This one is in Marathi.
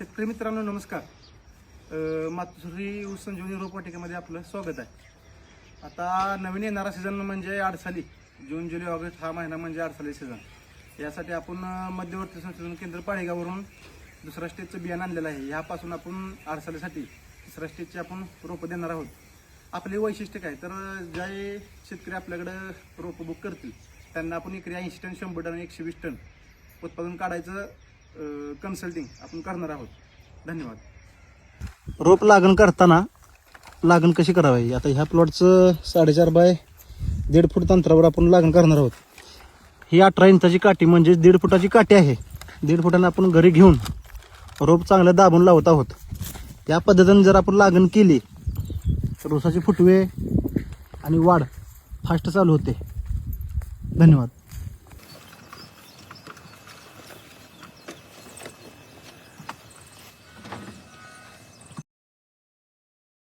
शेतकरी मित्रांनो नमस्कार. मातुश्री ऊस संजीवनी रोपवाटिकेमध्ये आपलं स्वागत आहे. आता नवीन येणारा सीझन म्हणजे आडसाली. जून जुलै ऑगस्ट हा महिना म्हणजे आडसाली सीझन यासाठी आपण मध्यवर्ती संशोधन केंद्र पाळेगाववरून दुसऱ्या स्टेजचं बियाणं आणलेलं आहे. ह्यापासून आपण आडसालीसाठी तिसऱ्या स्टेजचे आपण रोपं देणार आहोत. आपले वैशिष्ट्य काय? तर जे शेतकरी आपल्याकडं रोपं बुक करतील त्यांना आपण एकरी ऐंशी टन शंभर टन एकशे वीस टन उत्पादन काढायचं कन्सल्टिंग आपण करणार आहोत. धन्यवाद. रोप लागण करताना लागण कशी करावी? आता ह्या प्लॉटचं साडेचार बाय दीड फूट अंतरावर आपण लागण करणार आहोत. ही अठरा इंचाची काठी म्हणजे दीड फुटाची काठी आहे. दीड फुटानं आपण घरी घेऊन रोप चांगलं दाबून लावत आहोत. त्या पद्धतीने जर आपण लागण केली तर ऊसाचे फुटवे आणि वाढ फास्ट चालू होते. धन्यवाद.